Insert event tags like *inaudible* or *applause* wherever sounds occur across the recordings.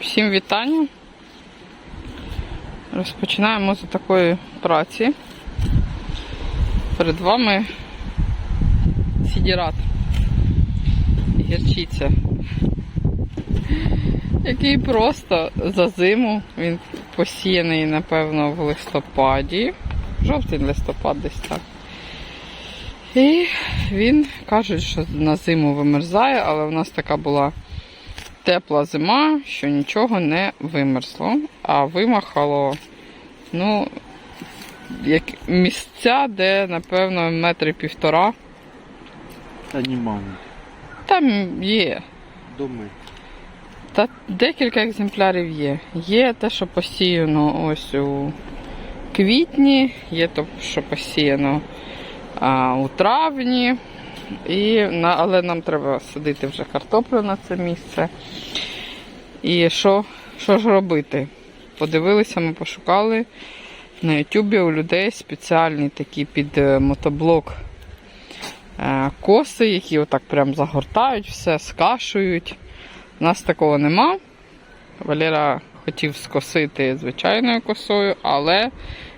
Всім вітання. Розпочинаємо з такої праці. Перед вами сідірат. Гірчиця. Який просто за зиму. Він посіяний, напевно, в листопаді. Жовтий листопад десь так. І він кажуть, що на зиму вимерзає, але в нас така була тепла зима, що нічого не вимерзло, а вимахало ну, як місця, де, напевно, метри півтора. Та ні. Там є. Доми. Та декілька екземплярів є. Є те, що посіяно ось у квітні, є те, що посіяно а, у травні. І, але нам треба садити вже картоплю на це місце. І що, що ж робити? Подивилися, ми пошукали на Ютубі у людей спеціальні такі під е, мотоблок е, коси, які отак прям загортають, все скашують. У нас такого нема. Валера хотів скосити звичайною косою, але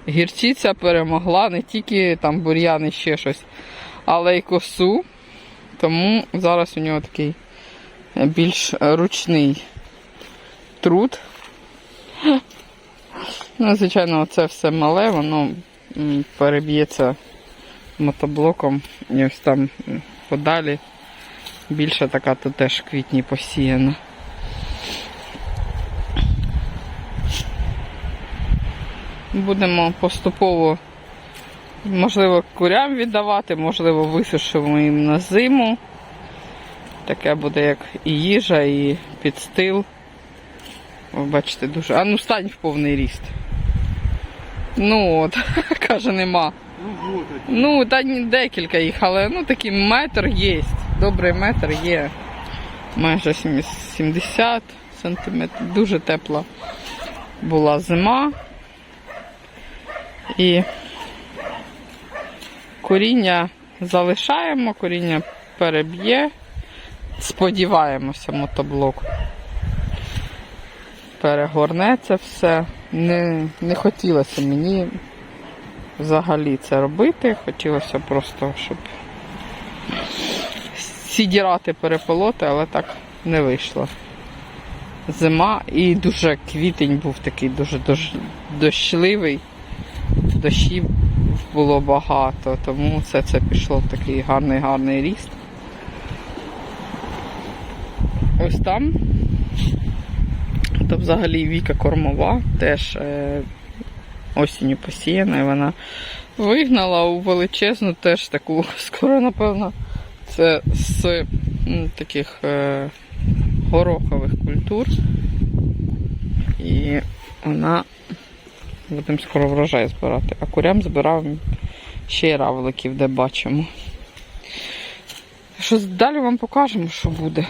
гірчиця перемогла не тільки там бур'ян і ще щось, але й косу. Тому зараз у нього такий більш ручний труд. Ну, звичайно, це все мале, воно переб'ється мотоблоком і ось там подалі. Більша така тут теж в квітні посіяна. Будемо поступово, можливо, курям віддавати, можливо, висушимо їм на зиму. Таке буде як і їжа, і підстил. Ви бачите, дуже. А ну стань в повний ріст. Ну от, *laughs* каже, нема. Ну та декілька їх, але ну такий метр є. Добрий метр є. Майже 70 сантиметрів. Дуже тепла була зима. І коріння залишаємо, коріння переб'є. Сподіваємося, мотоблок. Перегорне це все. Не, не хотілося мені взагалі це робити. Хотілося просто, щоб сідірати переполоти, але так не вийшло. Зима і дуже квітень був такий дуже дощ- дощливий. Дощів було багато, тому це, це пішло в такий гарний гарний ріст. Ось там. То взагалі Віка кормова, теж е, осінню посіяна, і вона вигнала у величезну теж таку, *laughs* скоро, напевно, це з таких е, горохових культур. І вона будемо скоро врожай збирати. А курям збираємо ще равликів, де бачимо. Що далі вам покажемо, що буде.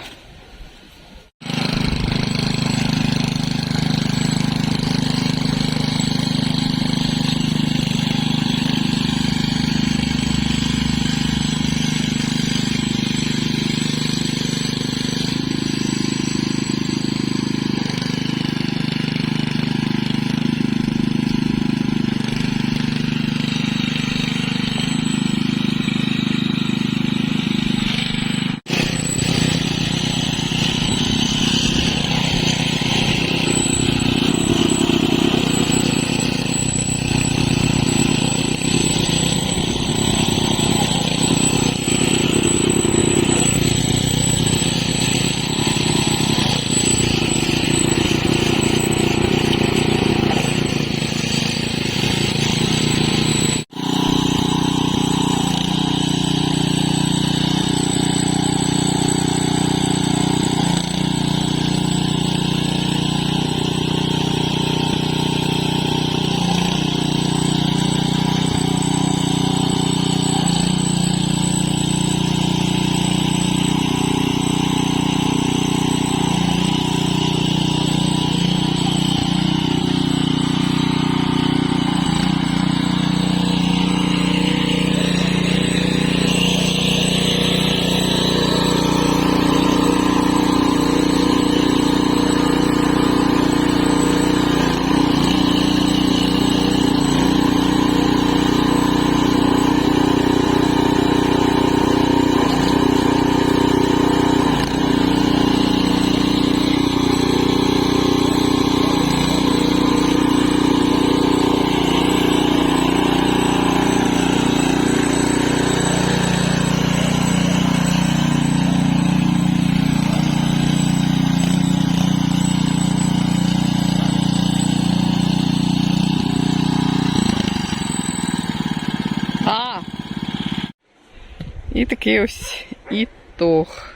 І такий ось ітог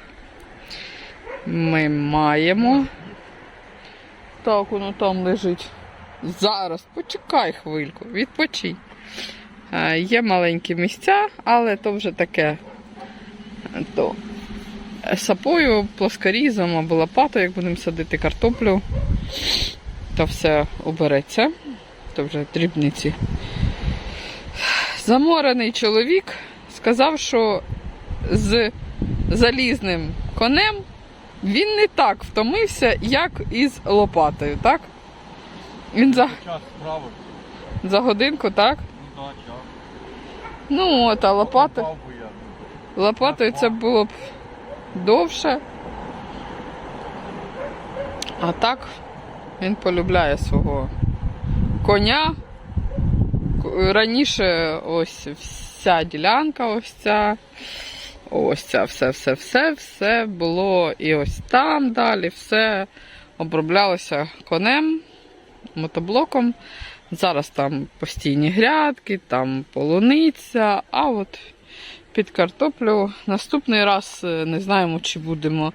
ми маємо. Так, воно там лежить. Зараз, почекай хвильку, відпочинь. Е, Є маленькі місця, але то вже таке. То сапою, плоскорізом або лопатою, як будемо садити картоплю, то все обереться. То вже дрібниці. Заморений чоловік сказав, що з залізним конем він не так втомився, як із лопатою, так? Він за, Час справи. за годинку, так? Ну так, час. Ну от, а лопата, Попав би я. лопатою це було б довше. А так він полюбляє свого коня. Раніше ось вся ділянка, ось ця. Ось ця все, все, все, все було і ось там далі, все оброблялося конем, мотоблоком. Зараз там постійні грядки, там полуниця, а от під картоплю наступний раз е, не знаємо, чи будемо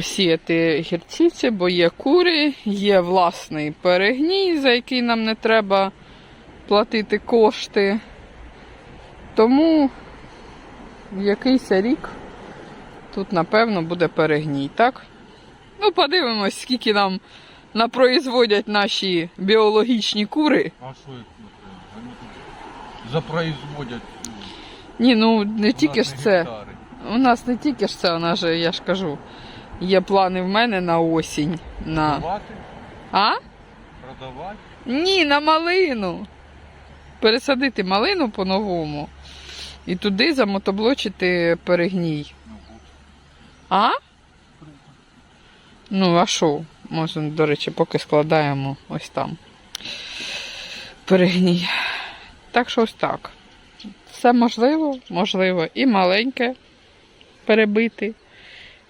сіяти гірчиці, бо є кури, є власний перегній, за який нам не треба платити кошти. Тому якийсь рік тут, напевно, буде перегній, так? Ну, подивимось, скільки нам напроізводять наші біологічні кури. А що їх? Вони тут запроизводять. е, Ні, ну не тільки ж це. гектари. У нас не тільки ж це, нас же, я ж кажу, є плани в мене на осінь. На... Продавати? А? Продавати? Ні, на малину. Пересадити малину по-новому і туди замотоблочити перегній. А? Ну, а що? Можемо, до речі, поки складаємо ось там. Перегній. Так що ось так. Все можливо, можливо, і маленьке перебити,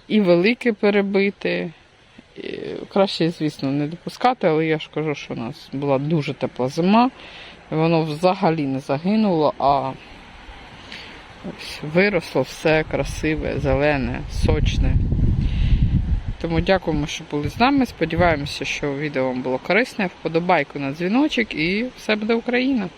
і велике перебити. І краще, звісно, не допускати, але я ж кажу, що у нас була дуже тепла зима, і воно взагалі не загинуло, а ось виросло все красиве, зелене, сочне. Тому дякуємо, що були з нами. Сподіваємося, що відео вам було корисне. Вподобайку на дзвіночок і все буде Україна!